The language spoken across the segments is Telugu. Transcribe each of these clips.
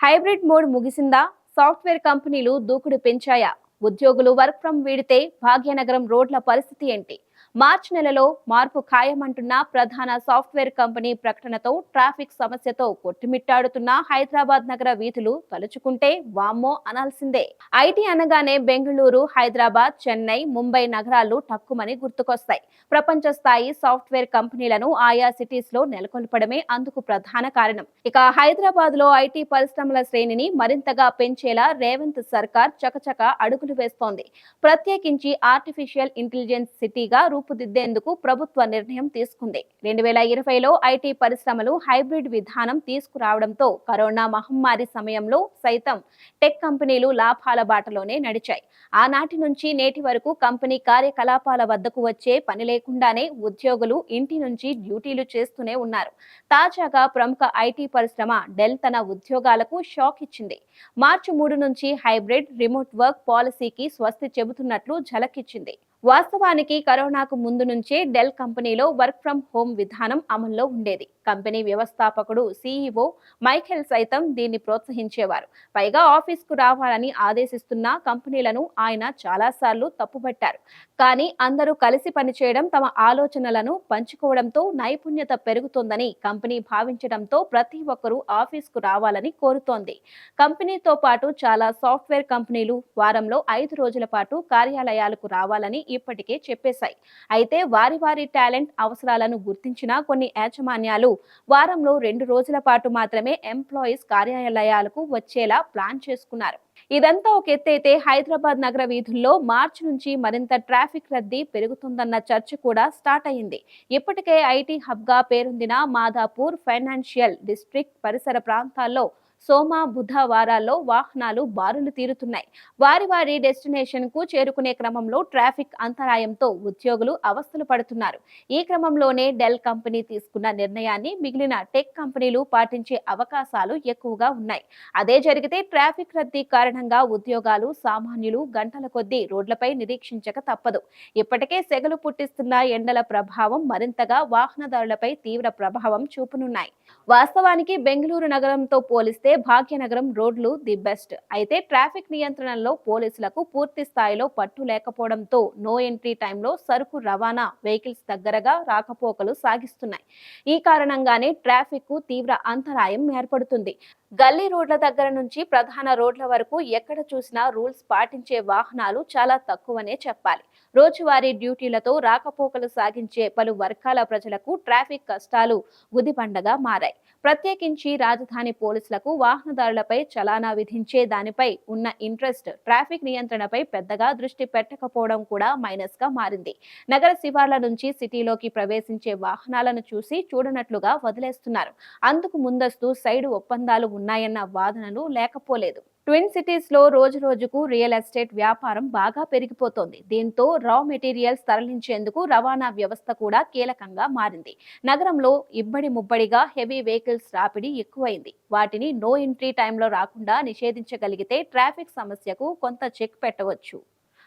Hybrid mode ముగిసిందా? సాఫ్ట్వేర్ కంపెనీలు దూకుడు పెంచాయా? ఉద్యోగులు వర్క్ ఫ్రం వీడితే భాగ్యనగరం రోడ్ల పరిస్థితి ఏంటి? మార్చి నెలలో మార్పు ఖాయమంటున్న ప్రధాన సాఫ్ట్వేర్ కంపెనీ ప్రకటనతో ట్రాఫిక్ సమస్యతో కొట్టుమిట్టాడుతున్న హైదరాబాద్ నగర వీధులు తలుచుకుంటే వామ్మో అనాల్సిందే. ఐటీ అనగానే బెంగళూరు హైదరాబాద్ చెన్నై ముంబై నగరాలు టక్కుమని గుర్తుకొస్తాయి. ప్రపంచ స్థాయి సాఫ్ట్వేర్ కంపెనీలను ఆయా సిటీస్లో నెలకొల్పడమే అందుకు ప్రధాన కారణం. ఇక హైదరాబాద్లో ఐటీ పరిశ్రమల శ్రేణిని మరింతగా పెంచేలా రేవంత్ సర్కార్ చకచక అడుగులు వేస్తోంది. ప్రత్యేకించి ఆర్టిఫిషియల్ ఇంటెలిజెన్స్ సిటీగా రూపుదిద్దేందుకు ప్రభుత్వ నిర్ణయం తీసుకుంది. రెండు వేల ఇరవైలో ఐటీ పరిశ్రమలు హైబ్రిడ్ విధానం తీసుకురావడంతో కరోనా మహమ్మారి సమయంలో సైతం టెక్ కంపెనీలు లాభాల బాటలోనే నడిచాయి. ఆనాటి నుంచి నేటి వరకు కంపెనీ కార్యకలాపాల వద్దకు వచ్చే పని లేకుండానే ఉద్యోగులు ఇంటి నుంచి డ్యూటీలు చేస్తూనే ఉన్నారు. తాజాగా ప్రముఖ ఐటీ పరిశ్రమ డెల్ తన ఉద్యోగాలకు షాక్ ఇచ్చింది. మార్చి మూడు నుంచి హైబ్రిడ్ రిమోట్ వర్క్ పాలసీకి స్వస్తి చెబుతున్నట్లు ఝలకిచ్చింది. వాస్తవానికి కరోనాకు ముందు నుంచే డెల్ కంపెనీలో వర్క్ ఫ్రం హోమ్ విధానం అమల్లో ఉండేది. కంపెనీ వ్యవస్థాపకుడు సీఈఓ మైఖెల్ సైతం దీన్ని ప్రోత్సహించేవారు. పైగా ఆఫీస్కు రావాలని ఆదేశిస్తున్న కంపెనీలను ఆయన చాలాసార్లు తప్పుపట్టారు. కానీ అందరూ కలిసి పనిచేయడం తమ ఆలోచనలను పంచుకోవడంతో నైపుణ్యత పెరుగుతోందని కంపెనీ భావించడంతో ప్రతి ఒక్కరూ ఆఫీస్కు రావాలని కోరుతోంది. కంపెనీతో పాటు చాలా సాఫ్ట్వేర్ కంపెనీలు వారంలో ఐదు రోజుల పాటు కార్యాలయాలకు రావాలని ఇప్పటికే చెప్పేశాయి. అయితే వారి వారి టాలెంట్ అవసరాలను గుర్తించిన కొన్ని యాజమాన్యాలు వారంలో రెండు రోజుల పాటు మాత్రమే ఎంప్లాయీస్ కార్యాలయాలకు వచ్చేలా ప్లాన్ చేసుకున్నారు. ఇదంతా ఒక ఎత్తైతే హైదరాబాద్ నగర వీధుల్లో మార్చి నుంచి మరింత ట్రాఫిక్ రద్దీ పెరుగుతుందన్న చర్చ కూడా స్టార్ట్ అయింది ఇప్పటికే ఐటీ హబ్గా పేరొందిన మాదాపూర్ ఫైనాన్షియల్ డిస్ట్రిక్ట్ పరిసర ప్రాంతాల్లో సోమ బుధ వారాల్లో వాహనాలు బారులు తీరుతున్నాయి. వారి వారి డెస్టినేషన్కు చేరుకునే క్రమంలో ట్రాఫిక్ అంతరాయంతో ఉద్యోగులు అవస్థలు పడుతున్నారు. ఈ క్రమంలోనే డెల్ కంపెనీ తీసుకున్న నిర్ణయాన్ని మిగిలిన టెక్ కంపెనీలు పాటించే అవకాశాలు ఎక్కువగా ఉన్నాయి. అదే జరిగితే ట్రాఫిక్ రద్దీ కారణంగా ఉద్యోగాలు సామాన్యులు గంటల కొద్దీ రోడ్లపై నిరీక్షించక తప్పదు. ఇప్పటికే సెగలు పుట్టిస్తున్న ఎండల ప్రభావం మరింతగా వాహనదారులపై తీవ్ర ప్రభావం చూపనున్నాయి. వాస్తవానికి బెంగళూరు నగరంతో పోలిస్తే భాగ్యనగరం రోడ్లు ది బెస్ట్. అయితే ట్రాఫిక్ నియంత్రణలో పోలీసులకు పూర్తి స్థాయిలో పట్టు లేకపోవడంతో నో ఎంట్రీ టైంలో సరుకు రవాణా వెహికల్స్ దగ్గరగా రాకపోకలు సాగిస్తున్నాయి. ఈ కారణంగానే ట్రాఫిక్కు తీవ్ర అంతరాయం ఏర్పడుతుంది. గల్లీ రోడ్ల దగ్గర నుంచి ప్రధాన రోడ్ల వరకు ఎక్కడ చూసినా రూల్స్ పాటించే వాహనాలు చాలా తక్కువనే చెప్పాలి. రోజువారీ డ్యూటీలతో రాకపోకలు సాగించే పలు వర్గాల ప్రజలకు ట్రాఫిక్ కష్టాలు గుదిబండగా మారాయి. ప్రత్యేకించి రాజధాని పోలీసులకు వాహనదారులపై చలానా విధించే దానిపై ఉన్న ఇంట్రెస్ట్ ట్రాఫిక్ నియంత్రణపై పెద్దగా దృష్టి పెట్టకపోవడం కూడా మైనస్గా మారింది. నగర శివార్ల నుంచి సిటీలోకి ప్రవేశించే వాహనాలను చూసి చూడనట్లుగా వదిలేస్తున్నారు. అందుకు ముందస్తు సైడు ఒప్పందాలు ఉన్నాయన్న వాదనలు లేకపోలేదు. ట్విన్ సిటీస్లో రోజు రోజుకు రియల్ ఎస్టేట్ వ్యాపారం బాగా పెరిగిపోతోంది. దీంతో రా మెటీరియల్స్ తరలించేందుకు రవాణా వ్యవస్థ కూడా కీలకంగా మారింది. నగరంలో ఇబ్బడి ముబ్బడిగా హెవీ వెహికల్స్ రాపిడి ఎక్కువైంది. వాటిని నో ఎంట్రీ టైంలో రాకుండా నిషేధించగలిగితే ట్రాఫిక్ సమస్యకు కొంత చెక్ పెట్టవచ్చు.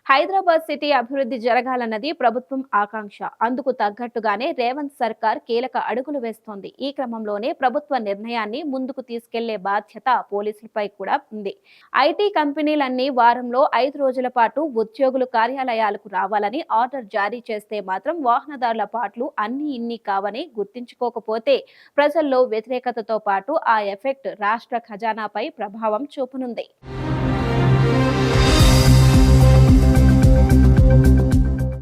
హైదరాబాద్ సిటీ అభివృద్ధి జరగాలన్నది ప్రభుత్వం ఆకాంక్ష. అందుకు తగ్గట్టుగానే రేవంత్ సర్కార్ కీలక అడుగులు వేస్తోంది. ఈ క్రమంలోనే ప్రభుత్వ నిర్ణయాన్ని ముందుకు తీసుకెళ్ళే బాధ్యత పోలీసులపై కూడా ఉంది. ఐటీ కంపెనీలన్నీ వారంలో ఐదు రోజుల పాటు ఉద్యోగులు కార్యాలయాలకు రావాలని ఆర్డర్ జారీ చేస్తే మాత్రం వాహనదారుల పాటలు అన్ని ఇన్ని కావని గుర్తించుకోకపోతే ప్రజల్లో వ్యతిరేకతతో పాటు ఆ ఎఫెక్ట్ రాష్ట్ర ఖజానాపై ప్రభావం చూపనుంది. Thank you.